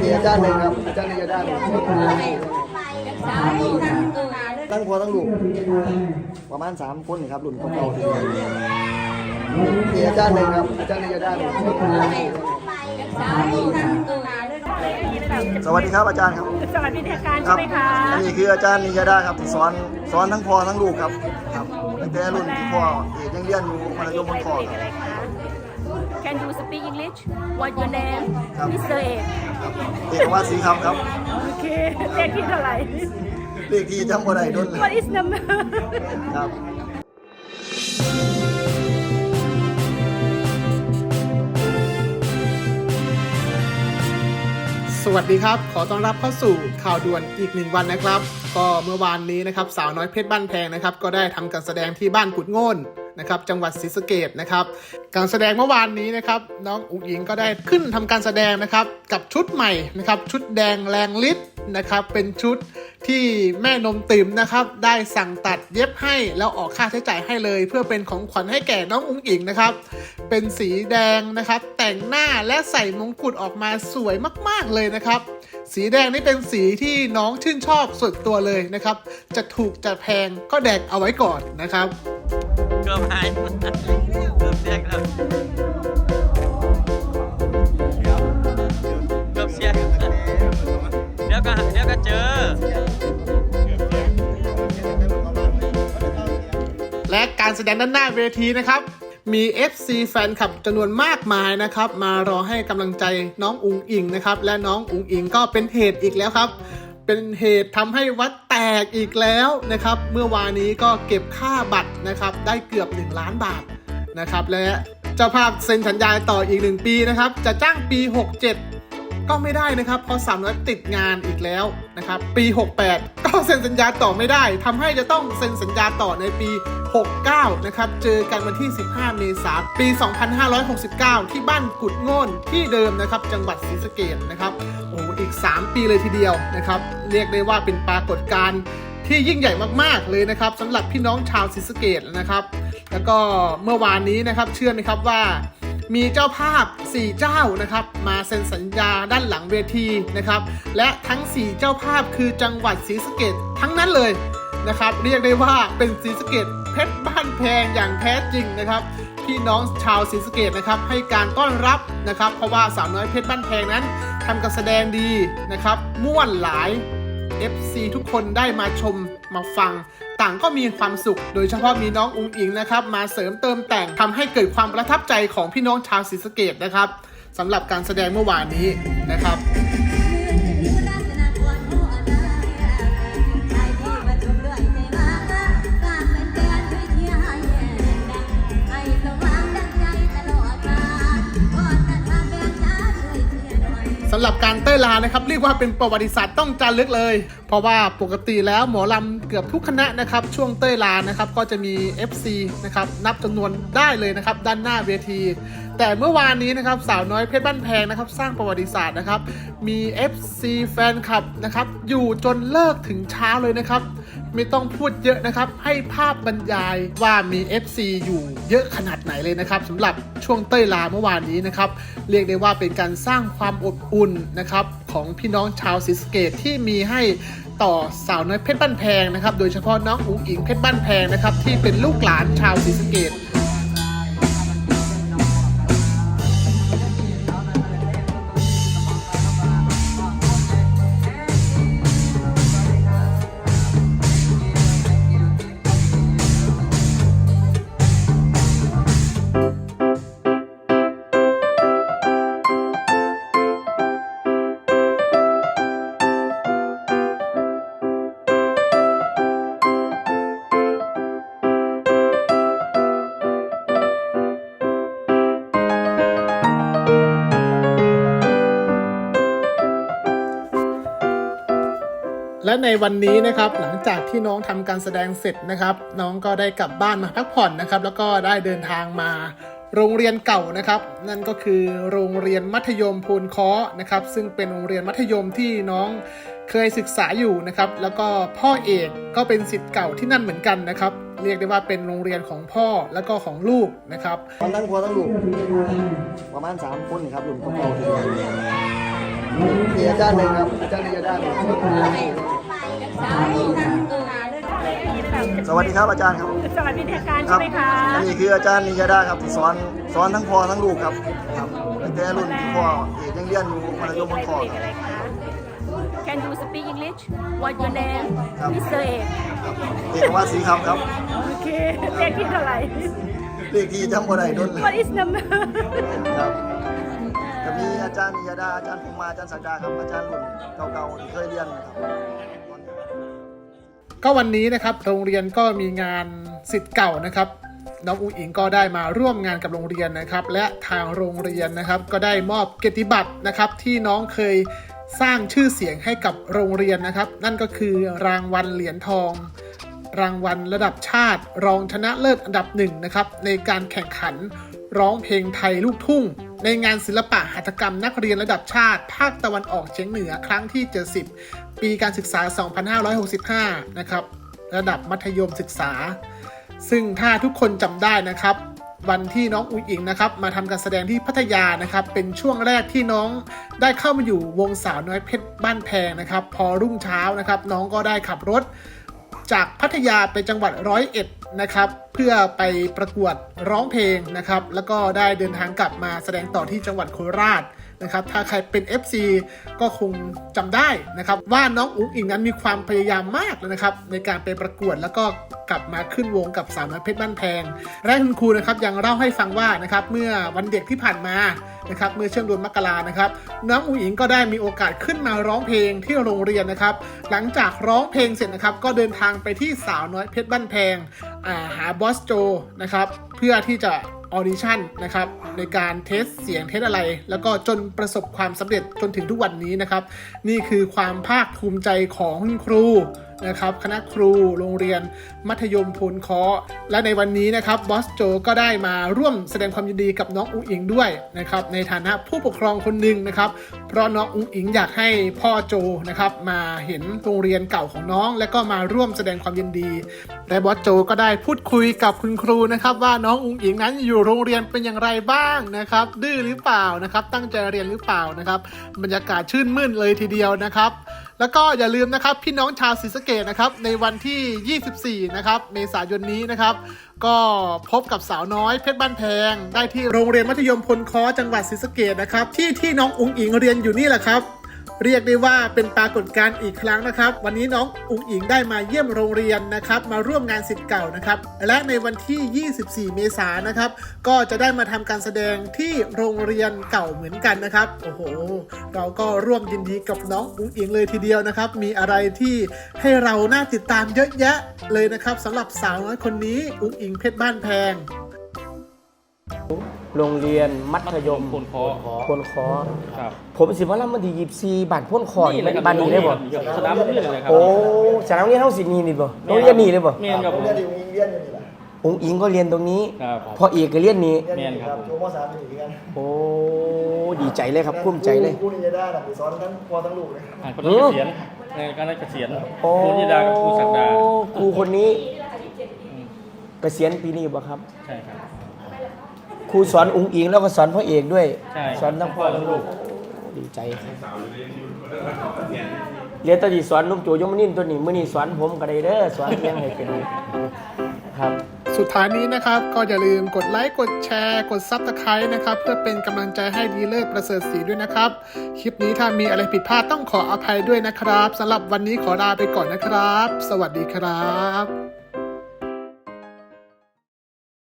มีอาจารย์หนึ่งครับ อาจารย์หนึ่งอาจารย์หนึ่งตั้งพอตั้งลูกประมาณสามคนครับรุ่นเก่าๆที่อาจารย์หนึ่งครับ อาจารย์หนึ่งอาจารย์หนึ่งสวัสดีครับอาจารย์ครับ สวัสดีทางการใช่ไหมคะอันนี้คืออาจารย์นิยดาครับสอนสอนทั้งพ่อทั้งลูกครับ ครับตั้งแต่รุ่นที่พ่อเอกยังเรียนอยู่มัธยมบนคอเอครับ Can you speak English What your name ครับ Mr. เอกเอกวัตรศรีคำครับ โอเคเลขที่เท่าไหร่ เลขที่จำบ่ได้ด้นเลย What is number ครับ สวัสดีครับ ขอต้อนรับเข้าสู่ข่าวด่วนอีกหนึ่งวันนะครับ ก็เมื่อวานนี้นะครับ สาวน้อยเพชรบ้านแพงนะครับ ก็ได้ทำการแสดงที่บ้านกุดโง่น นะครับจังหวัดศรีสะเกดนะครับการแสดงเมื่อวานนี้นะครับน้องอุ๋งอิงก็ได้ขึ้นทำการแสดงนะครับกับชุดใหม่นะครับชุดแดงแรงฤทธิ์นะครับเป็นชุดที่แม่นมติ๋มนะครับได้สั่งตัดเย็บให้แล้วออกค่าใช้จ่ายให้เลย เพื่อเป็นของขวัญให้แก่น้องอุ๋งอิงนะครับเป็นสีแดงนะครับแต่งหน้าและใส่มงกุฎออกมาสวยมาก ๆเลยนะครับสีแดงนี่เป็นสีที่น้องชื่นชอบสุดตัวเลยนะครับ จะถูกจะแพงก็แดกเอาไว้ก่อนนะครับ เกือบหายเกือบเสียครับเกือบเสียเดี๋ยวก็เดี๋ยวก็เจอ และการแสดงด้านหน้าเวทีนะครับ มี FC แฟนคลับจำนวนมากมายนะครับ มารอให้กำลังใจน้องอุ๋งอิงนะครับ และน้องอุ๋งอิงก็เป็นเหตุอีกแล้วครับ เป็นเหตุทำให้วัดแตกอีกแล้วนะครับ เมื่อวานนี้ก็เก็บค่าบัตรนะครับ ได้เกือบ 1 ล้านบาทนะครับ และเจ้าภาพเซ็นสัญญาต่ออีก 1 ปีนะครับ จะจ้างปี 67 ก็ไม่ได้นะครับเพราะสามน้อยติดงานอีกแล้วนะครับปี 68 ก็เซ็นสัญญาต่อไม่ได้ทำให้จะต้องเซ็นสัญญาต่อในปี 69 นะครับเจอกันวันที่ 15 เมษายนปี 2569 ที่บ้านกุดง่นที่เดิมนะครับจังหวัดศรีสะเกดนะครับโอ้อีก 3 ปีเลยทีเดียวนะครับเรียกได้ว่าเป็นปรากฏการณ์ที่ยิ่งใหญ่มากๆเลยนะครับสำหรับพี่น้องชาวศรีสะเกดนะครับ แล้วก็เมื่อวานนี้นะครับเชื่อไหมครับว่า มีเจ้าภาพ 4 เจ้านะครับ มาเซ็นสัญญาด้านหลังเวทีนะครับ และทั้ง 4 เจ้าภาพคือจังหวัดศรีสะเกดทั้งนั้นเลยนะครับ เรียกได้ว่าเป็นศรีสะเกดเพชรบ้านแพงอย่างแท้จริงนะครับพี่น้องชาวศรีสะเกดนะครับให้การต้อนรับนะครับ เพราะว่าสาวน้อยเพชรบ้านแพงนั้นทำการแสดงดีนะครับม่วนหลาย FC ทุกคนได้มาชมมาฟัง ต่างก็มีความสุข โดยเฉพาะมีน้องอุ้งอิงนะครับมาเสริมเติมแต่งทำให้เกิดความประทับใจของพี่น้องชาวศรีสะเกดนะครับสำหรับการแสดงเมื่อวานนี้นะครับ สำหรับการเต้นลานะครับเรียกว่าเป็นประวัติศาสตร์ต้องจารึกเลย เพราะว่าปกติแล้วหมอลำเกือบทุกคณะนะครับช่วงเต้นลานะครับก็จะมี FC นะครับนับจำนวนได้เลยนะครับด้านหน้าเวที แต่เมื่อวานนี้นะครับสาวน้อยเพชรบ้านแพงนะครับสร้างประวัติศาสตร์นะครับมี FC แฟนคลับนะครับอยู่จนเลิกถึงเช้าเลยนะครับ ไม่ต้องพูดเยอะนะครับ ให้ภาพบรรยายว่ามี FC อยู่เยอะขนาดไหนเลยนะครับสำหรับช่วงเต้ยลาเมื่อวานนี้นะครับ เรียกได้ว่าเป็นการสร้างความอบอุ่นนะครับของพี่น้องชาวซิสเกตที่มีให้ต่อสาวน้อยเพชรบ้านแพงนะครับ โดยเฉพาะน้องอุ๋งอิงเพชรบ้านแพงนะครับที่เป็นลูกหลานชาวซิสเกต และในวันนี้นะครับหลังจากที่น้องทำการแสดงเสร็จนะครับ น้องก็ได้กลับบ้านมาพักผ่อนนะครับ แล้วก็ได้เดินทางมาโรงเรียนเก่านะครับ นั่นก็คือโรงเรียนมัธยมพูนค้อนะครับ ซึ่งเป็นโรงเรียนมัธยมที่น้องเคยศึกษาอยู่นะครับ แล้วก็พ่อเอกก็เป็นสิทธิ์เก่าที่นั่นเหมือนกันนะครับ เรียกได้ว่าเป็นโรงเรียนของพ่อแล้วก็ของลูกนะครับตอนทั้งพ่อทั้งลูกประมาณสามคนครับรุ่นเก่าๆถึงมีอาจารย์หนึ่งครับอาจารย์นิยดาหนึ่ง สวัสดีครับอาจารย์ครับสวัสดีทางการครัใช่ไหมคะอันนี้คืออาจารย์นิยดาครับที่สอนสอนทั้งพ่อทั้งลูกครับครับตั้งแต่รุ่นที่พ่อเอกยังเรียนอยู่มัธยมบนคอเอกอะไรคะ Can you speak English What your name Mr. เอกเอกว่าสีครับครับโอเคเลขที่เท่าไหร่เลขที่จำบ่ได้โดนเลย What is number ครับจะมีอาจารย์นิยดาอาจารย์พงมาอาจารย์สักดาครับอาจารย์รุ่นเก่าๆที่เคยเรียนนะครับตอนนี้ ก็วันนี้นะครับโรงเรียนก็มีงานสิทธิ์เก่านะครับน้องอูอิงก็ได้มาร่วมงานกับโรงเรียนนะครับ และทางโรงเรียนนะครับก็ได้มอบเกียรติบัตรนะครับที่น้องเคยสร้างชื่อเสียงให้กับโรงเรียนนะครับ นั่นก็คือรางวัลเหรียญทอง รางวัลระดับชาติ รองชนะเลิศอันดับหนึ่งนะครับในการแข่งขันร้องเพลงไทยลูกทุ่ง ในงานศิลปะหัตถกรรมนักเรียนระดับชาติ ภาคตะวันออกเฉียงเหนือครั้งที่ 70 ปีการศึกษา 2565 นะครับ ระดับมัธยมศึกษา ซึ่งถ้าทุกคนจำได้นะครับ วันที่น้องอุ๋ยอิงนะครับ มาทำการแสดงที่พัทยานะครับ เป็นช่วงแรกที่น้องได้เข้ามาอยู่วงสาวน้อยเพชรบ้านแพงนะครับ พอรุ่งเช้านะครับ น้องก็ได้ขับรถ จากพัทยาไปจังหวัดร้อยเอ็ดนะครับเพื่อไปประกวดร้องเพลงนะครับ แล้วก็ได้เดินทางกลับมาแสดงต่อที่จังหวัดโคราช นะครับถ้าใครเป็น FC ก็คงจำได้นะครับว่าน้องอุ๋งอิงนั้นมีความพยายามมากเลยนะครับในการไปประกวดแล้วก็กลับมาขึ้นวงกับสาวน้อยเพชรบ้านแพง และคุณครูนะครับยังเล่าให้ฟังว่านะครับเมื่อวันเด็กที่ผ่านมานะครับเมื่อช่วงเดือนมกรานะครับน้องอุ๋งอิงก็ได้มีโอกาสขึ้นมาร้องเพลงที่โรงเรียนนะครับ หลังจากร้องเพลงเสร็จนะครับ ก็เดินทางไปที่สาวน้อยเพชรบ้านแพงาหาบอสโจนะครับเพื่อที่จะ ออดิชั่นนะครับในการเทสเสียงเทสอะไร แล้วก็จนประสบความสำเร็จจนถึงทุกวันนี้นะครับ นี่คือความภาคภูมิใจของคุณครู นะครับคณะครูโรงเรียนมัธยมพูนเคาะและในวันนี้นะครับบอสโจก็ได้มาร่วมแสดงความยินดีกับน้องอุ้งอิงด้วยนะครับในฐานะผู้ปกครองคนหนึ่งนะครับเพราะน้องอุ้งอิงอยากให้พ่อโจนะครับมาเห็นโรงเรียนเก่าของน้อง และก็มาร่วมแสดงความยินดีและบอสโจก็ได้พูดคุยกับคุณครูนะครับว่าน้องอุ้งอิงนั้นอยู่โรงเรียนเป็นอย่างไรบ้างนะครับดื้อหรือเปล่านะครับตั้งใจเรียนหรือเปล่านะครับบรรยากาศชื่นมื่นเลยทีเดียวนะครับ แล้วก็อย่าลืมนะครับพี่น้องชาวศรีสะเกดนะครับในวันที่ 24 นะครับเมษายนนี้นะครับ ก็พบกับสาวน้อยเพชรบ้านแพง ได้ที่โรงเรียนมัธยมพลคอจังหวัดศรีสะเกดนะครับที่ที่น้องอุ๋งอิงเรียนอยู่นี่แหละครับ เรียกได้ว่าเป็นปรากฏการณ์อีกครั้งนะครับ วันนี้น้องอุ๋งอิงได้มาเยี่ยมโรงเรียนนะครับ มาร่วมงานสิทธิ์เก่านะครับ และในวันที่ 24 เมษายนนะครับ ก็จะได้มาทำการแสดงที่โรงเรียนเก่าเหมือนกันนะครับ โอ้โห เราก็ร่วมยินดีกับน้องอุ๋งอิงเลยทีเดียวนะครับ มีอะไรที่ให้เราน่าติดตามเยอะแยะเลยนะครับสำหรับสาวน้อยคนนี้อุ๋งอิงเพชรบ้านแพง โรงเรียนมัธยมคนคอพลคอครับผมสิว่าแล้วมันที่ยีบซีบัตรพ่นคอนี่มันบ้านนี้เลยบ่สนามนี่เลยครับโอ้สนามเรียนเฮาสิมีนี่บ่โรงเรียนนี่เลยบ่เมียนครับผมเรียนอยู่อิงเรียนอยู่นี่แหละองค์อิงก็เรียนตรงนี้ ครับพออีกก็เรียนนี้ เรียนอยู่ครับโชว์มสามอยู่ที่กันโอ้ดีใจเลยครับภูมิใจเลยครูนิยดาน่ะสอนทั้งพ่อทั้งลูกเลยอ่านคนนั้นเกษียณในการได้เกษียณโอ้ครูนิดากับครูศักดาครูคนนี้เกษียณปีนี้บ่ครับ ใช่ครับ ครูสอนองค์อิงแล้วก็สอนพ่อเอกด้วย ใช่ สอนทั้งพ่อทั้งลูกดีใจครับเรียนแตอนที่สอนนุ่มโจยมนินตัวนี้มื้อนี้สอนผมก็ได้เด้อสอนเพียงให้เป็นครับ สุดท้ายนี้นะครับก็อย่าลืมกดไลค์กดแชร์ กดซับสไครต์นะครับ เพื่อเป็นกำลังใจให้ดีเลิศประเสริฐศรีด้วยนะครับ คลิปนี้ถ้ามีอะไรผิดพลาดต้องขออภัยด้วยนะครับสำหรับวันนี้ขอลาไปก่อนนะครับ สวัสดีครับ